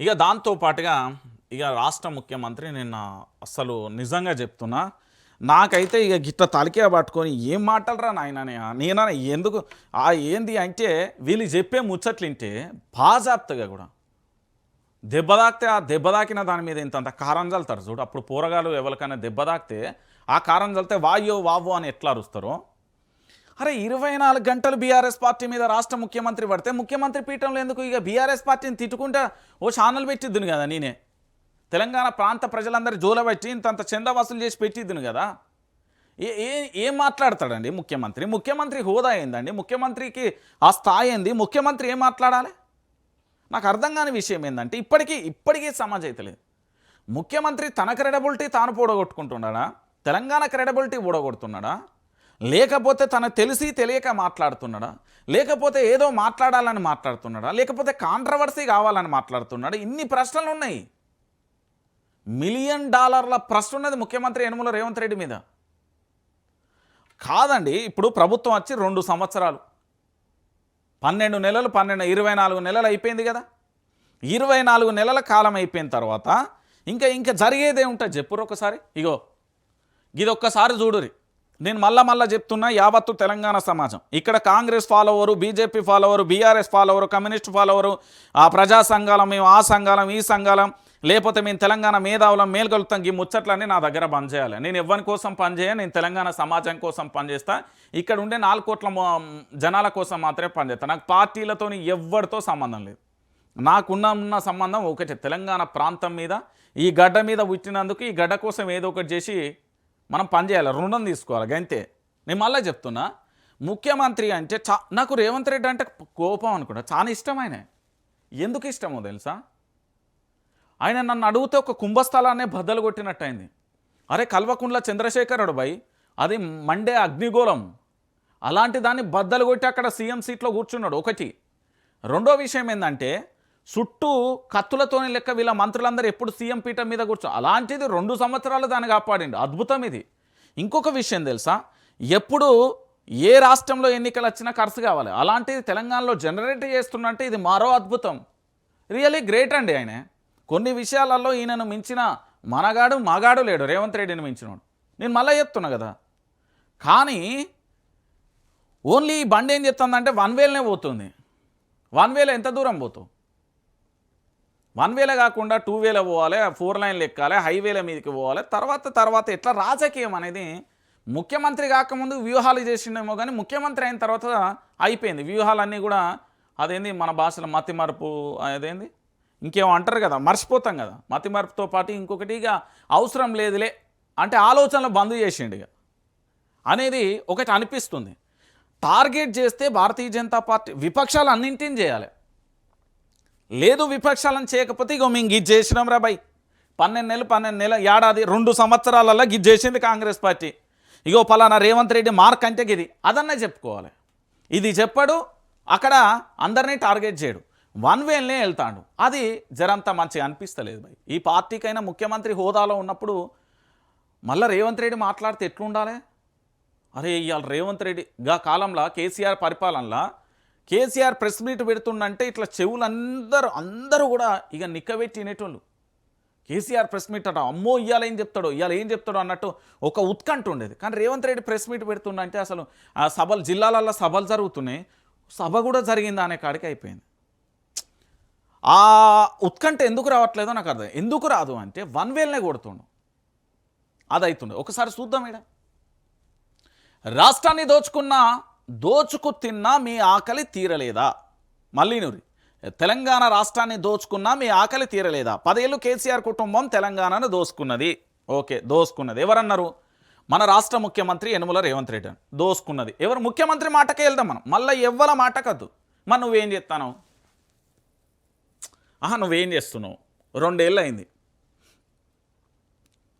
ఇక దాంతో పాటుగా ఇక రాష్ట్ర ముఖ్యమంత్రి నిన్న అసలు నిజంగా చెప్తున్నా నాకైతే ఇక గిట్ట తలకే పట్టుకొని ఏం మాటలరా నాయన నేన ఎందుకు? ఆ ఏంది అంటే వీళ్ళు చెప్పే ముచ్చట్లింటే బాజాప్తగా కూడా. దెబ్బ తాకితే ఆ దెబ్బ తాకిన దాని మీద ఇంతంత కారం చల్లుతారు చూడు. అప్పుడు పోరగాలు ఎవరికైనా దెబ్బ తాకితే ఆ కారం చల్లితే వాయో వావో అని ఎట్లా అరుస్తారో? అరే ఇరవై నాలుగు గంటలు బీఆర్ఎస్ పార్టీ మీద రాష్ట్ర ముఖ్యమంత్రి పడితే ముఖ్యమంత్రి పీఠంలో ఎందుకు ఇక బీఆర్ఎస్ పార్టీని తిట్టుకుంటా ఓ ఛానల్ పెట్టిద్దును కదా నేనే? తెలంగాణ ప్రాంత ప్రజలందరూ జోలబెట్టి ఇంతంత చందా వసూలు చేసి పెట్టిద్దును కదా? ఏ ఏ ఏం మాట్లాడతాడండి ముఖ్యమంత్రి? ముఖ్యమంత్రి హోదా ఏందండి? ముఖ్యమంత్రికి ఆ స్థాయి ఏంది? ముఖ్యమంత్రి ఏం మాట్లాడాలి? నాకు అర్థం కాని విషయం ఏంటంటే ఇప్పటికీ ఇప్పటికీ సమాజ్ అయితలేదు ముఖ్యమంత్రి తన క్రెడబిలిటీ తాను పూడగొట్టుకుంటున్నాడా? తెలంగాణ క్రెడబిలిటీ ఊడగొడుతున్నాడా లేకపోతే తనకు తెలిసి తెలియక మాట్లాడుతున్నాడా? లేకపోతే ఏదో మాట్లాడాలని మాట్లాడుతున్నాడా? లేకపోతే కాంట్రవర్సీ కావాలని మాట్లాడుతున్నాడా? ఇన్ని ప్రశ్నలు ఉన్నాయి. మిలియన్ డాలర్ల ప్రశ్న ఉన్నది ముఖ్యమంత్రి యనుమల రేవంత్ రెడ్డి మీద. కాదండి ఇప్పుడు ప్రభుత్వం వచ్చి రెండు సంవత్సరాలు. పన్నెండు నెలలు పన్నెండు ఇరవై నాలుగు నెలలు అయిపోయింది కదా. ఇరవై నాలుగు నెలల కాలం అయిపోయిన తర్వాత ఇంకా ఇంకా జరిగేదే ఉంటుంది చెప్పురు ఒకసారి. ఇగో ఇది ఒక్కసారి చూడురి నేను మళ్ళా మళ్ళా చెప్తున్నా యావత్తు తెలంగాణ సమాజం. ఇక్కడ Congress follower BJP follower BRS follower communist follower ఆ ప్రజా సంఘాలం మేము ఆ సంఘాలం ఈ సంఘాలం లేకపోతే మేము తెలంగాణ మేధావులం మేల్గొలుతాం ఈ ముచ్చట్లన్నీ నా దగ్గర బంద్ చేయాలి. నేను ఎవరి కోసం పనిచేయ నేను తెలంగాణ సమాజం కోసం పనిచేస్తా ఇక్కడ ఉండే నాలుగు కోట్ల జనాల కోసం మాత్రమే పనిచేస్తాను నాకు పార్టీలతో ఎవరితో సంబంధం లేదు. నాకున్న ఉన్న సంబంధం ఒకటే తెలంగాణ ప్రాంతం మీద. ఈ గడ్డ మీద పుట్టినందుకు ఈ గడ్డ కోసం ఏదో ఒకటి చేసి మనం పనిచేయాలి రుణం తీసుకోవాలి గంతే. నేను మళ్ళీ చెప్తున్నా ముఖ్యమంత్రి అంటే చా నాకు రేవంత్ రెడ్డి అంటే కోపం అనుకుంటా చాలా ఇష్టం ఆయన ఎందుకు ఇష్టమో తెలుసా? ఆయన నన్ను అడిగితే ఒక కుంభస్థలాన్నే బద్దలు కొట్టినట్టు అయింది అరే కల్వకుండ్ల చంద్రశేఖరుడు భయ్ అది మండే అగ్నిగోళం. అలాంటి దాన్ని బద్దలు కొట్టి అక్కడ సీఎం సీట్లో కూర్చున్నాడు ఒకటి. రెండో విషయం ఏంటంటే చుట్టూ కత్తులతోని లెక్క వీళ్ళ మంత్రులందరూ ఎప్పుడు సీఎం పీఠం మీద కూర్చో అలాంటిది రెండు సంవత్సరాలు దాన్ని కాపాడిండు. అద్భుతం ఇది. ఇంకొక విషయం తెలుసా? ఎప్పుడు ఏ రాష్ట్రంలో ఎన్నికలు వచ్చినా ఖర్చు కావాలి. అలాంటిది తెలంగాణలో జనరేట్ చేస్తున్నంటే ఇది మరో అద్భుతం. రియలీ గ్రేట్ అండి ఆయన. కొన్ని విషయాలలో ఈయనను మించిన మనగాడు మగాడు లేడు. రేవంత్ రెడ్డిని మించినోడు. నేను మళ్ళీ చెప్తున్నా కదా. కానీ ఓన్లీ ఈ బండి ఏం చెప్తుందంటే వన్ వేలనే పోతుంది. వన్ వేలో ఎంత దూరం పోతావు? వన్ వేలో కాకుండా టూ వేలో పోవాలి ఫోర్ లైన్లు ఎక్కాలి హైవేల మీదకి పోవాలి. తర్వాత తర్వాత ఎట్లా రాజకీయం అనేది ముఖ్యమంత్రి కాకముందు వ్యూహాలు చేసిండేమో కానీ ముఖ్యమంత్రి అయిన తర్వాత అయిపోయింది. వ్యూహాలన్నీ కూడా అదేంది మన భాషలో మతిమరుపు అదేంది? ఇంకేమో అంటారు కదా మర్చిపోతాం కదా. మతిమరుపుతో పాటు ఇంకొకటి ఇక అవసరం లేదులే అంటే ఆలోచనలు బంద్ చేసిండు ఇక. అనేది ఒకటి అనిపిస్తుంది. టార్గెట్ చేస్తే భారతీయ జనతా పార్టీ విపక్షాలు అన్నింటిని చేయాలి. లేదు విపక్షాలను చేయకపోతే ఇగో మేము గిజ్ చేసినాం రా బై. పన్నెండు నెలలు పన్నెండు నెలలు ఏడాది రెండు సంవత్సరాలలో గిజ్ చేసింది కాంగ్రెస్ పార్టీ. ఇగో పలానా రేవంత్ రెడ్డి మార్క్ అంటే ఇది అదన్నే చెప్పుకోవాలి. ఇది చెప్పాడు అక్కడ అందరినీ టార్గెట్ చేయడు. వన్ వేలనే వెళ్తాడు. అది జరంతా మంచిగా అనిపిస్తలేదు భయ్ ఈ పార్టీకైనా ముఖ్యమంత్రి హోదాలో ఉన్నప్పుడు మళ్ళీ రేవంత్ రెడ్డి మాట్లాడితే ఎట్లుండాలి? అరే ఇవాళ రేవంత్ రెడ్డి గా కాలంలో కేసీఆర్ పరిపాలనలో కేసీఆర్ ప్రెస్ మీట్ పెడుతుండంటే ఇట్లా చెవులు అందరూ అందరూ కూడా ఇక నిక్కబెట్టి వినేటోళ్ళు కేసీఆర్ ప్రెస్ మీట్ అంట అమ్మో ఇవాళ ఏం చెప్తాడో ఇవాళ ఏం చెప్తాడో అన్నట్టు ఒక ఉత్కంఠ ఉండేది. కానీ రేవంత్ రెడ్డి ప్రెస్ మీట్ పెడుతుండంటే అసలు ఆ సభలు జిల్లాలలో సభలు జరుగుతున్నాయి. సభ కూడా జరిగిందా అనే కాడికి అయిపోయింది. ఆ ఉత్కంఠ ఎందుకు రావట్లేదో నాకు అర్థం ఎందుకు రాదు అంటే వన్ వేలనే కొడుతుండు. అది అవుతుండే ఒకసారి చూద్దాం ఇక్కడ రాష్ట్రాన్ని దోచుకున్న దోచుకు తిన్నా మీ ఆకలి తీరలేదా? మళ్ళీ తెలంగాణ రాష్ట్రాన్ని దోచుకున్నా మీ ఆకలి తీరలేదా? పదేళ్ళు కేసీఆర్ కుటుంబం తెలంగాణను దోసుకున్నది. ఓకే దోసుకున్నది. ఎవరన్నారు? మన రాష్ట్ర ముఖ్యమంత్రి యనుమల రేవంత్ రెడ్డి అని. దోసుకున్నది. ఎవరు? ముఖ్యమంత్రి మాటకే వెళ్దాం మనం. మళ్ళీ ఎవ్వల మాట కద్దు మరి నువ్వేం చేస్తాను ఆహా నువ్వేం చేస్తున్నావు? రెండేళ్ళు అయింది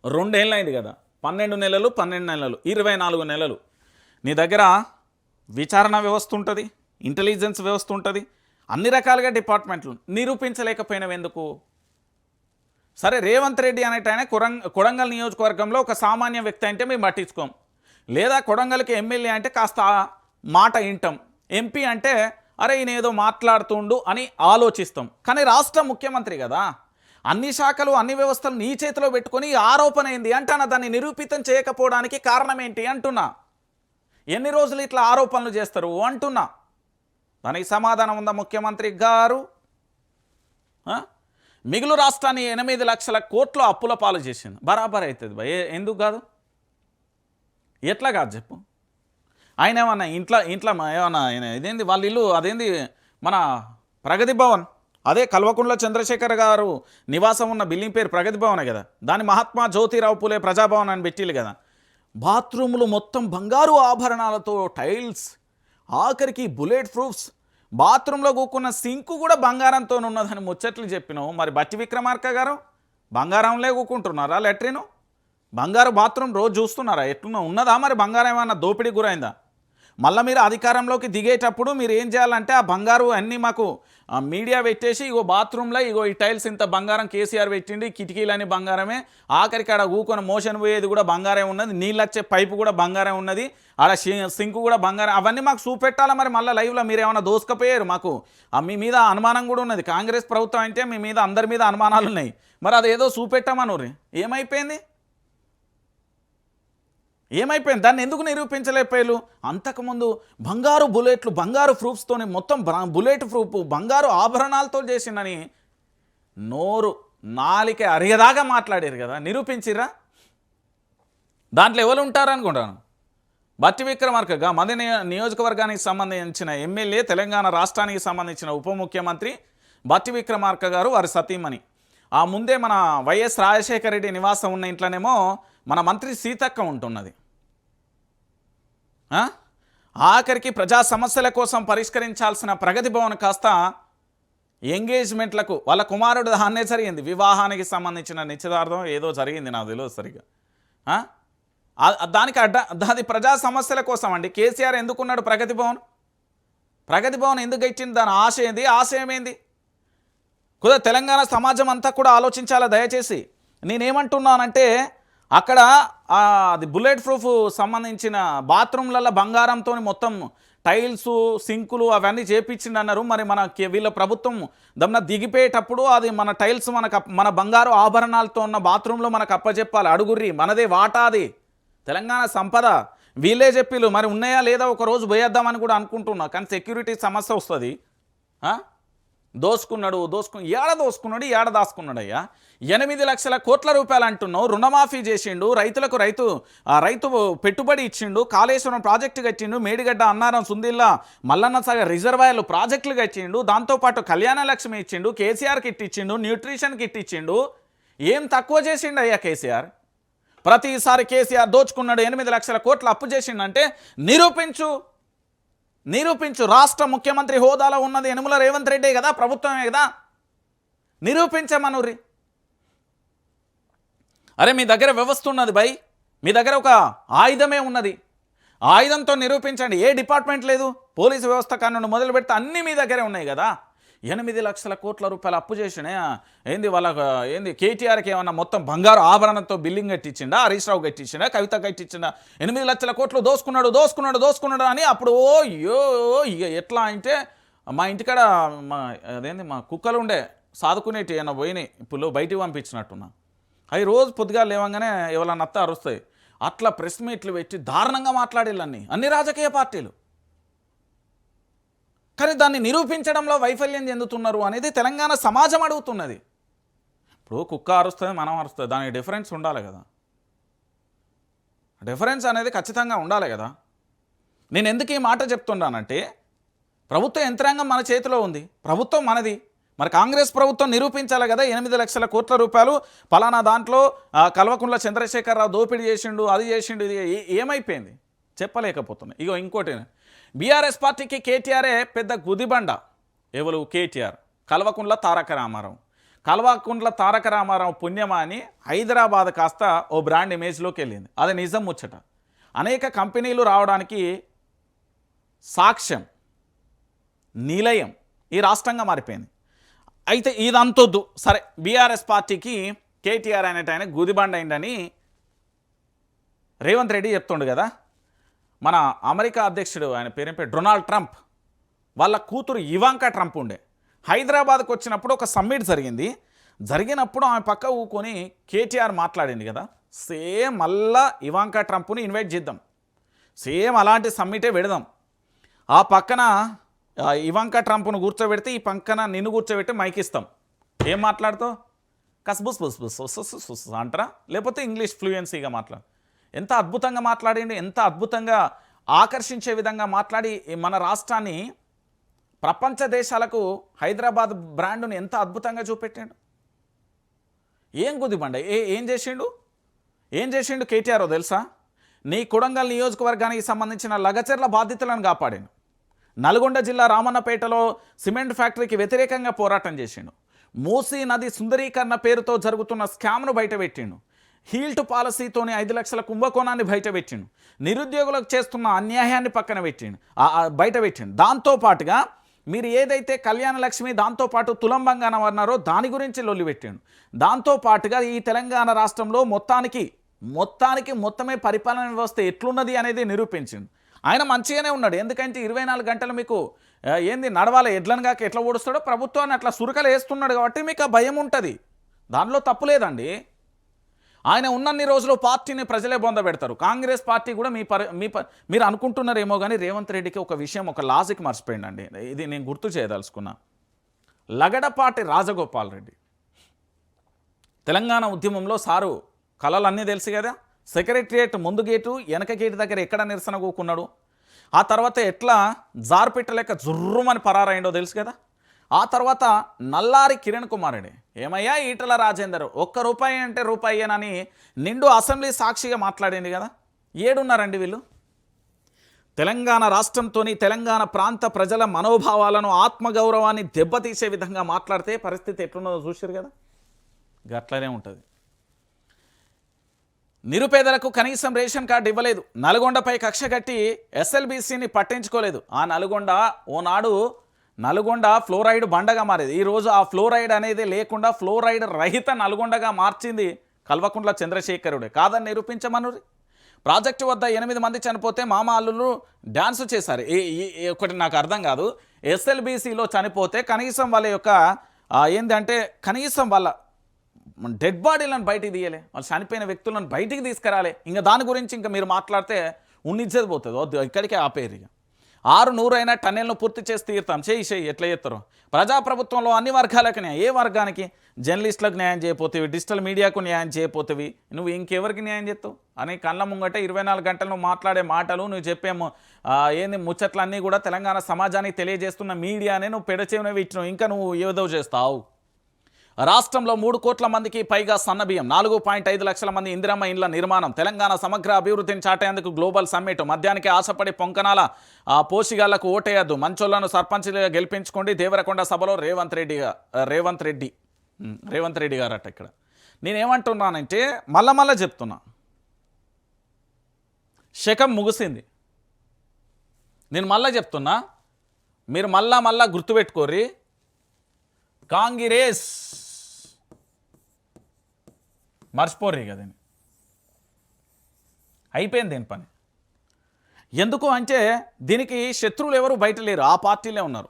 రెండేళ్ళు అయింది కదా. పన్నెండు నెలలు పన్నెండు నెలలు ఇరవై నాలుగు నెలలు. నీ దగ్గర విచారణ వ్యవస్థ ఉంటుంది ఇంటెలిజెన్స్ వ్యవస్థ ఉంటుంది అన్ని రకాలుగా డిపార్ట్మెంట్లు నిరూపించలేకపోయినవి ఎందుకు? సరే రేవంత్ రెడ్డి అనేట ఆయన కొరంగ్ కొడంగల్ నియోజకవర్గంలో ఒక సామాన్య వ్యక్తి అంటే మేము పట్టించుకోం. లేదా కొడంగల్కి ఎమ్మెల్యే అంటే కాస్త మాట వింటాం. ఎంపీ అంటే అరే ఈయన ఏదో మాట్లాడుతుండు అని ఆలోచిస్తాం. కానీ రాష్ట్ర ముఖ్యమంత్రి కదా అన్ని శాఖలు అన్ని వ్యవస్థలు నీ చేతిలో పెట్టుకొని ఆరోపణ ఏంది అంటానా? దాన్ని నిరూపితం చేయకపోవడానికి కారణం ఏంటి అంటున్నా. ఎన్ని రోజులు ఇట్లా ఆరోపణలు చేస్తారు? అంటున్నా. దానికి సమాధానం ఉందా ముఖ్యమంత్రి గారు? మిగులు రాష్ట్రాన్ని ఎనిమిది లక్షల కోట్లు అప్పుల పాలు చేసింది. బరాబర్ అవుతుంది భయ ఎందుకు కాదు? ఎట్లా కాదు చెప్పు. ఆయన ఏమన్నా ఇంట్లో ఇంట్లో ఏమన్నా ఆయన ఇదేంది వాళ్ళ ఇల్లు అదేంది మన ప్రగతి భవన్? అదే కల్వకుంట్ల చంద్రశేఖర్ గారు నివాసం ఉన్న బిల్డింగ్ పేరు ప్రగతి భవనే కదా. దాని మహాత్మా జ్యోతిరావు పూలే ప్రజాభవన్ అని పెట్టిల్లు కదా. బాత్రూములు మొత్తం బంగారు ఆభరణాలతో టైల్స్ ఆఖరికి బుల్లెట్ ప్రూఫ్స్ బాత్రూంలో కూకున్న సింకు కూడా బంగారంతో ఉన్నదని ముచ్చట్లు చెప్పినావు. మరి బట్టి విక్రమార్క గారు బంగారంలే కూకుంటున్నారా లెట్రిను? బంగారు బాత్రూమ్ రోజు చూస్తున్నారా? ఎట్లున్నా ఉన్నదా మరి? బంగారం ఏమన్నా దోపిడీ గురైందా? మళ్ళీ మీరు అధికారంలోకి దిగేటప్పుడు మీరు ఏం చేయాలంటే ఆ బంగారు అన్నీ మాకు మీడియా పెట్టేసి ఇగో బాత్రూంలో ఇగో ఈ టైల్స్ ఇంత బంగారం కేసీఆర్ పెట్టిండి కిటికీలని బంగారమే. ఆఖరికి ఆడ ఊకొని మోషన్ పోయేది కూడా బంగారం ఉన్నది నీళ్ళు వచ్చే పైపు కూడా బంగారం ఉన్నది ఆడ సింక్ కూడా బంగారం అవన్నీ మాకు చూపెట్టాలా మరి మళ్ళీ లైవ్లో? మీరు ఏమైనా దోసుకపోయారు మాకు? ఆ మీ మీద అనుమానం కూడా ఉన్నది. కాంగ్రెస్ ప్రభుత్వం అంటే మీ మీద అందరి మీద అనుమానాలు ఉన్నాయి. మరి అదేదో చూపెట్టామనుర్రి. ఏమైపోయింది? ఏమైపోయింది? దాన్ని ఎందుకు నిరూపించలేకపోయారు? అంతకుముందు బంగారు బుల్లెట్లు బంగారు ప్రూఫ్స్తోని మొత్తం బుల్లెట్ ప్రూఫ్ బంగారు ఆభరణాలతో చేసిందని నోరు నాలిక అరిగదాకా మాట్లాడారు కదా నిరూపించిర్రా? దాంట్లో ఎవరు ఉంటారు అనుకుంటాను? బట్టి విక్రమార్కగా మధ్య నియోజకవర్గానికి సంబంధించిన ఎమ్మెల్యే తెలంగాణ రాష్ట్రానికి సంబంధించిన ఉప ముఖ్యమంత్రి బట్టి విక్రమార్క గారు వారి సతీమణి. ఆ ముందే మన వైఎస్ రాజశేఖర రెడ్డి నివాసం ఉన్న ఇంట్లోనేమో మన మంత్రి సీతక్క ఉంటున్నది. ఆఖరికి ప్రజా సమస్యల కోసం పరిష్కరించాల్సిన ప్రగతి భవన్ కాస్త ఎంగేజ్మెంట్లకు వాళ్ళ కుమారుడు దాన్నే జరిగింది. వివాహానికి సంబంధించిన నిశ్చితార్థం ఏదో జరిగింది నాకు తెలియదు సరిగ్గా. దానికి అడ్డ దాని ప్రజా సమస్యల కోసం అండి. కేసీఆర్ ఎందుకున్నాడు ప్రగతి భవన్? ప్రగతి భవన్ ఎందుకు ఇచ్చింది దాని ఆశ ఏంది? ఆశయం ఏంది కుదా తెలంగాణ సమాజం అంతా కూడా ఆలోచించాలా దయచేసి? నేనేమంటున్నానంటే అక్కడ అది బుల్లెట్ ప్రూఫ్ సంబంధించిన బాత్రూమ్లలో బంగారంతో మొత్తం టైల్స్ సింకులు అవన్నీ చేపించిండి అన్నారు మరి మన వీళ్ళ ప్రభుత్వం దమ్న దిగిపోయేటప్పుడు అది మన టైల్స్ మనకు మన బంగారు ఆభరణాలతో ఉన్న బాత్రూంలో మనకు అప్పచెప్పాలి అడుగుర్రి మనదే వాటా అది? తెలంగాణ సంపద. వీళ్ళే చెప్పిళ్ళు. మరి ఉన్నాయా లేదా ఒకరోజు పోయేద్దామని కూడా అనుకుంటున్నా. కానీ సెక్యూరిటీ సమస్య వస్తుంది. దోసుకున్నాడు దోసుకు ఏడ దోసుకున్నాడు ఏడ దాసుకున్నాడు అయ్యా ఎనిమిది లక్షల కోట్ల రూపాయలు అంటున్నావు రుణమాఫీ చేసిండు రైతులకు రైతు ఆ రైతు పెట్టుబడి ఇచ్చిండు కాళేశ్వరం ప్రాజెక్టు కట్టిండు మేడిగడ్డ అన్నారం సుందిల్లా మల్లన్న సాగర్ రిజర్వాయర్లు ప్రాజెక్టులు కట్టిండు దాంతోపాటు కళ్యాణ లక్ష్మి ఇచ్చిండు కేసీఆర్ కిట్ ఇచ్చిండు న్యూట్రిషన్ కిట్ ఇచ్చిండు ఏం తక్కువ చేసిండు అయ్యా కేసీఆర్? ప్రతిసారి కేసీఆర్ దోచుకున్నాడు ఎనిమిది లక్షల కోట్లు అప్పు చేసిండంటే నిరూపించు నిరూపించు రాష్ట్ర ముఖ్యమంత్రి హోదాలో ఉన్నది యనుమల రేవంత్ రెడ్డే కదా ప్రభుత్వమే కదా? నిరూపించమనురి అరే మీ దగ్గర వ్యవస్థ ఉన్నది బై. మీ దగ్గర ఒక ఆయుధమే ఉన్నది. ఆయుధంతో నిరూపించండి. ఏ డిపార్ట్మెంట్ లేదు? పోలీసు వ్యవస్థ కానుండి మొదలు పెడితే అన్నీ మీ దగ్గరే ఉన్నాయి కదా? ఎనిమిది లక్షల కోట్ల రూపాయలు అప్పు చేసినే ఏంది వాళ్ళ ఏంది కేటీఆర్కి ఏమన్నా మొత్తం బంగారు ఆభరణంతో బిల్డింగ్ కట్టించిండా హరీష్ రావు కట్టించిండా కవిత కట్టించిండా? ఎనిమిది లక్షల కోట్లు దోసుకున్నాడు దోసుకున్నాడు దోసుకున్నాడు అని అప్పుడు ఓ అయ్యో ఇక ఎట్లా అంటే మా ఇంటికాడ మా అదేంది మా కుక్కలు ఉండే సాదుకునేటి ఏమైనా పోయినాయి ఇప్పుడు బయటికి పంపించినట్టున్నా. అవి రోజు పొద్దుగా లేవంగానే ఎవరన్నా అత్త అరుస్తాయి. అట్లా ప్రెస్ మీట్లు పెట్టి దారుణంగా మాట్లాడేళ్ళన్నీ అన్ని రాజకీయ పార్టీలు. కానీ దాన్ని నిరూపించడంలో వైఫల్యం చెందుతున్నారు అనేది తెలంగాణ సమాజం అడుగుతున్నది. ఇప్పుడు కుక్క అరుస్తుంది మనం అరుస్తుంది దానికి డిఫరెన్స్ ఉండాలి కదా. డిఫరెన్స్ అనేది ఖచ్చితంగా ఉండాలి కదా. నేను ఎందుకు ఈ మాట చెప్తున్నానంటే ప్రభుత్వ యంత్రాంగం మన చేతిలో ఉంది ప్రభుత్వం మనది. మరి కాంగ్రెస్ ప్రభుత్వం నిరూపించాలి కదా ఎనిమిది లక్షల కోట్ల రూపాయలు పలానా దాంట్లో ఆ, కల్వకుంట్ల చంద్రశేఖరరావు దోపిడీ చేసిండు అది చేసిండు ఇది ఏమైపోయింది? చెప్పలేకపోతున్నాయి ఇగో ఇంకోటి బీఆర్ఎస్ పార్టీకి కేటీఆరే పెద్ద గుదిబండ. ఎవరు? కేటీఆర్. కల్వకుండ్ల తారక రామారావు. కల్వకుండ్ల తారక రామారావు పుణ్యమా అని హైదరాబాద్ కాస్త ఓ బ్రాండ్ ఇమేజ్లోకి వెళ్ళింది. అది నిజం ముచ్చట. అనేక కంపెనీలు రావడానికి సాక్ష్యం నిలయం ఈ రాష్ట్రంగా మారిపోయింది. అయితే ఇదంతొద్దు. సరే బీఆర్ఎస్ పార్టీకి కేటీఆర్ అనేట ఆయన గుదిబండ అయిందని రేవంత్ రెడ్డి చెప్తుండు కదా. మన అమెరికా అధ్యక్షుడు ఆయన పేరేం పేరు డొనాల్డ్ ట్రంప్ వాళ్ళ కూతురు ఇవాంకా ట్రంప్ ఉండే హైదరాబాద్కు వచ్చినప్పుడు ఒక సమ్మిట్ జరిగింది జరిగినప్పుడు ఆమె పక్క ఊకొని కేటీఆర్ మాట్లాడింది కదా సేమ్ మళ్ళా ఇవాంకా ట్రంప్ని ఇన్వైట్ చేద్దాం సేమ్ అలాంటి సమ్మిటే పెడదాం ఆ పక్కన ఇవాంకా ట్రంప్ను కూర్చోబెడితే ఈ పక్కన నిన్ను కూర్చోబెట్టి మైక్ ఇస్తాం ఏం మాట్లాడుతావు కస్బుస్ బుస్ బుస్ అంటారా లేకపోతే ఇంగ్లీష్ ఫ్లూయెన్సీగా మాట్లాడు ఎంత అద్భుతంగా మాట్లాడిండు ఎంత అద్భుతంగా ఆకర్షించే విధంగా మాట్లాడి మన రాష్ట్రాన్ని ప్రపంచ దేశాలకు హైదరాబాద్ బ్రాండ్ను ఎంత అద్భుతంగా చూపెట్టాడు. ఏం కుదిబండ ఏ ఏం చేసిండు? ఏం చేసిండు కేటీఆర్ తెలుసా? నీ కొడంగల్ నియోజకవర్గానికి సంబంధించిన లగచర్ల బాధితులను కాపాడాను నల్గొండ జిల్లా రామన్నపేటలో సిమెంట్ ఫ్యాక్టరీకి వ్యతిరేకంగా పోరాటం చేసిండు. మూసీ నది సుందరీకరణ పేరుతో జరుగుతున్న స్కామ్ను బయటపెట్టిండు. హీల్ట్ పాలసీతోని ఐదు లక్షల కుంభకోణాన్ని బయటపెట్టిండు నిరుద్యోగులకు చేస్తున్న అన్యాయాన్ని పక్కన పెట్టిండు. బయట పెట్టిండు. దాంతోపాటుగా మీరు ఏదైతే కళ్యాణ లక్ష్మి దాంతోపాటు తులం బంగారం అన్నారో దాని గురించి లొల్లి పెట్టిండు. దాంతో పాటుగా ఈ తెలంగాణ రాష్ట్రంలో మొత్తానికి మొత్తానికి మొత్తమే పరిపాలన వ్యవస్థ ఎట్లున్నది అనేది నిరూపించింది ఆయన మంచిగానే ఉన్నాడు. ఎందుకంటే ఇరవై నాలుగు గంటలు మీకు ఏంది నడవాలి? ఎడ్లను కాక ఎట్లా ఓడుస్తాడో ప్రభుత్వాన్ని అట్లా సురకలు వేస్తున్నాడు కాబట్టి మీకు ఆ భయం ఉంటుంది. దానిలో తప్పు లేదండి. ఆయన ఉన్నన్ని రోజులు పార్టీని ప్రజలే బొంద పెడతారు. కాంగ్రెస్ పార్టీ కూడా మీ పరి మీ ప- మీరు అనుకుంటున్నారేమో కానీ రేవంత్ రెడ్డికి ఒక విషయం ఒక లాజిక్ మర్చిపోయిందండి. ఇది నేను గుర్తు చేయదలుచుకున్నా. లగడపాటి రాజగోపాల్ రెడ్డి. తెలంగాణ ఉద్యమంలో సారు కళలన్నీ తెలుసు కదా? సెక్రటరియేట్ ముందు గేటు వెనక గేటు దగ్గర ఎక్కడ నిరసన కూకున్నాడు ఆ తర్వాత ఎట్లా జార్పిట్ట లెక్క జుర్రుమని పరారైండో తెలుసు కదా? ఆ తర్వాత నల్లారి కిరణ్ కుమార్ రెడ్డి ఏమయ్యా ఈటల రాజేందర్? ఒక్క రూపాయి అంటే రూపాయేనని నిండు అసెంబ్లీ సాక్షిగా మాట్లాడింది కదా? ఏడున్నారండి వీళ్ళు? తెలంగాణ రాష్ట్రంతో తెలంగాణ ప్రాంత ప్రజల మనోభావాలను ఆత్మగౌరవాన్ని దెబ్బతీసే విధంగా మాట్లాడితే పరిస్థితి ఎట్లున్నదో చూసారు కదా? గట్లనే ఉంటుంది. నిరుపేదలకు కనీసం రేషన్ కార్డు ఇవ్వలేదు. నల్గొండపై కక్ష కట్టి ఎస్ఎల్బీసీని పట్టించుకోలేదు. ఆ నల్గొండ ఓనాడు నల్గొండ ఫ్లోరైడ్ బండగా మారేది. ఈరోజు ఆ ఫ్లోరైడ్ అనేది లేకుండా ఫ్లోరైడ్ రహిత నల్గొండగా మార్చింది కల్వకుంట్ల చంద్రశేఖరుడే. కాదని నిరూపించమనురి ప్రాజెక్టు వద్ద ఎనిమిది మంది చనిపోతే మామ అల్లులు డ్యాన్స్ చేశారు. ఏ- ఒకటి నాకు అర్థం కాదు. ఎస్ఎల్బీసీలో చనిపోతే కనీసం వాళ్ళ యొక్క ఏంటంటే కనీసం వాళ్ళ డెడ్ బాడీలను బయటికి తీయలే. వాళ్ళు చనిపోయిన వ్యక్తులను బయటికి తీసుకురాలే. ఇంకా దాని గురించి ఇంకా మీరు మాట్లాడితే ఉన్నిచ్చేది పోతుంది. ఇక్కడికి ఇక్కడికే ఆపేరు ఇక. ఆరు నూరైనా టన్నెల్ను పూర్తి చేసి తీరుతాం. చేయి చేయి ఎట్లా చేస్తారు? ప్రజాప్రభుత్వంలో అన్ని వర్గాలకు న్యాయం. ఏ వర్గానికి? జర్నలిస్టులకు న్యాయం చేయపోతేవి డిజిటల్ మీడియాకు న్యాయం చేయపోతేవి. నువ్వు ఇంకెవరికి న్యాయం చేస్తావు? అని కళ్ళ ముంగట ఇరవై నాలుగు గంటలు నువ్వు మాట్లాడే మాటలు నువ్వు చెప్పే ఏంది ముచ్చట్లన్నీ కూడా తెలంగాణ సమాజానికి తెలియజేస్తున్న మీడియానే నువ్వు పెడచేవినవి ఇచ్చినావు ఇంకా నువ్వు ఏదో చేస్తావు? రాష్ట్రంలో మూడు కోట్ల మందికి పైగా సన్నబియ్యం నాలుగు పాయింట్ ఐదు లక్షల మంది ఇందిరమ్మ ఇండ్ల నిర్మాణం తెలంగాణ సమగ్ర అభివృద్ధిని చాటేందుకు గ్లోబల్ సమ్మిట్ మద్యానికి ఆశపడి పొంకనాల పోషిగాళ్ళకు ఓటేయద్దు మంచోళ్ళను సర్పంచ్లుగా గెలిపించుకోండి దేవరకొండ సభలో రేవంత్ రెడ్డి రేవంత్ రెడ్డి రేవంత్ రెడ్డి గారట ఇక్కడ. నేనేమంటున్నానంటే మళ్ళా మళ్ళా చెప్తున్నా. శకం ముగిసింది. నేను మళ్ళా చెప్తున్నా మీరు మళ్ళా మళ్ళా గుర్తుపెట్టుకోరి కాంగ్రెస్ మర్చిపోర్రి కదా అయిపోయింది దీని పని. ఎందుకు అంటే దీనికి శత్రువులు ఎవరు బయట లేరు ఆ పార్టీలే ఉన్నారు.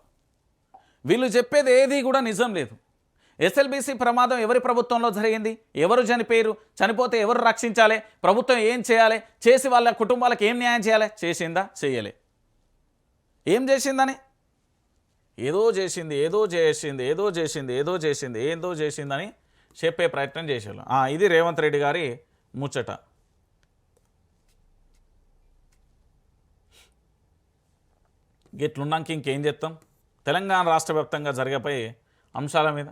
వీళ్ళు చెప్పేది ఏది కూడా నిజం లేదు. ఎస్ఎల్బీసీ ప్రమాదం ఎవరి ప్రభుత్వంలో జరిగింది ఎవరు చనిపోయారు చనిపోతే ఎవరు రక్షించాలి ప్రభుత్వం ఏం చేయాలి చేసి వాళ్ళ కుటుంబాలకు ఏం న్యాయం చేయాలి చేసిందా చేయలే. ఏం చేసిందని? ఏదో చేసింది ఏదో చేసింది ఏదో చేసింది ఏదో చేసింది ఏదో చేసిందని చెప్పే ప్రయత్నం చేసేవాళ్ళు. ఇది రేవంత్ రెడ్డి గారి ముచ్చట. గిట్లున్నాక ఇంకేం చేస్తాం? తెలంగాణ రాష్ట్ర వ్యాప్తంగా జరిగేపై అంశాల మీద